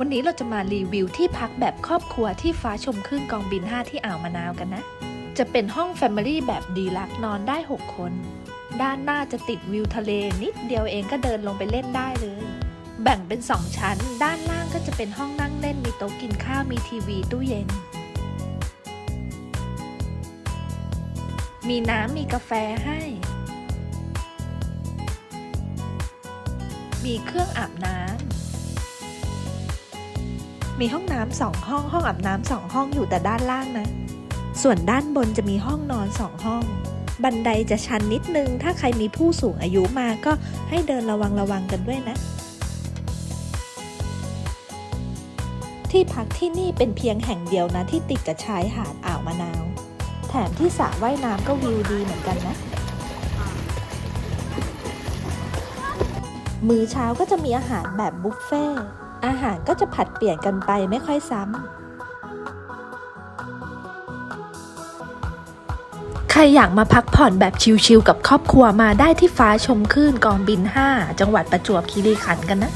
วันนี้เราจะมารีวิวที่พักแบบครอบครัวที่ฟ้าชมคลื่นกองบิน 5 ที่อ่าวมะนาวกันนะ จะเป็นห้อง Family แบบดีลักนอนได้ 6 คน ด้านหน้าจะติดวิวทะเลนิดเดียวเองก็เดินลงไปเล่นได้เลย แบ่งเป็น 2 ชั้น ด้านล่างก็จะเป็นห้องนั่งเล่นมีโต๊ะกินข้าวมีทีวีตู้เย็น มีน้ำมีกาแฟให้ มีเครื่องอาบน้ำ มีห้องน้ำสองห้อง ห้องอาบน้ำสองห้องอยู่แต่ด้านล่างนะ ส่วนด้านบนจะมีห้องนอนสองห้อง บันไดจะชันนิดนึง ถ้าใครมีผู้สูงอายุมาก็ให้เดินระวังระวังกันด้วยนะ ที่พักที่นี่เป็นเพียงแห่งเดียวนะที่ติดกับชายหาดอ่าวมะนาว แถมที่สระว่ายน้ำก็วิวดีเหมือนกันนะมื้อเช้าก็จะมีอาหารแบบบุฟเฟ่ต์ อาหารก็จะผัดเปลี่ยนกันไปไม่ค่อยซ้ำ ใครอยากมาพักผ่อนแบบชิลๆกับครอบครัวมาได้ที่ฟ้าชมคลื่นกองบิน 5 จังหวัดประจวบคีรีขันธ์กันนะ